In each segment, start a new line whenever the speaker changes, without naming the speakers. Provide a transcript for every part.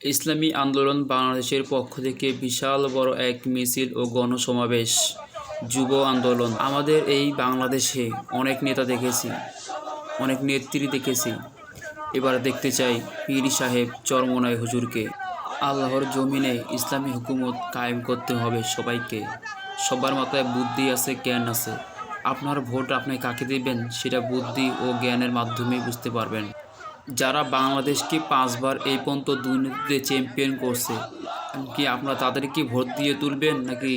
ইসলামী আন্দোলন বাংলাদেশের পক্ষ থেকে বিশাল বড় এক মিছিল ও গণসমাবেশ, যুব আন্দোলন। আমাদের এই বাংলাদেশে অনেক নেতা দেখেছি, অনেক নেত্রী দেখেছি। এবার দেখতে চাই পীর সাহেব চরমনায় হুজুরকে। আল্লাহর জমিনে ইসলামী হুকুমত কায়েম করতে হবে সবাইকে। সবার মাথায় বুদ্ধি আছে, জ্ঞান আছে। আপনার ভোট আপনি কাকে দেবেন সেটা বুদ্ধি ও জ্ঞানের মাধ্যমেই বুঝতে পারবেন। যারা বাংলাদেশকে পাঁচবার এই পর্যন্ত দুর্নীতিতে চ্যাম্পিয়ন করছে, কি আপনারা তাদেরকে ভোট দিয়ে তুলবেন নাকি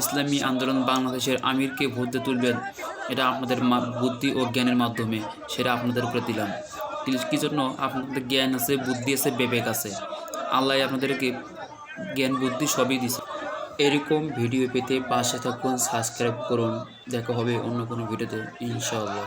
ইসলামী আন্দোলন বাংলাদেশের আমিরকে ভোট দিয়ে তুলবেন? এটা আপনাদের বুদ্ধি ও জ্ঞানের মাধ্যমে, সেটা আপনাদের উপরে দিলাম। কি জন্য আপনাদের জ্ঞান আছে, বুদ্ধি আছে, বিবেক আছে? আল্লাহ আপনাদেরকে জ্ঞান, বুদ্ধি সবই দিছে। এরকম ভিডিও পেতে পাশে থাকুন, সাবস্ক্রাইব করুন। দেখা হবে অন্য কোনো ভিডিওতে, ইনশাআল্লাহ।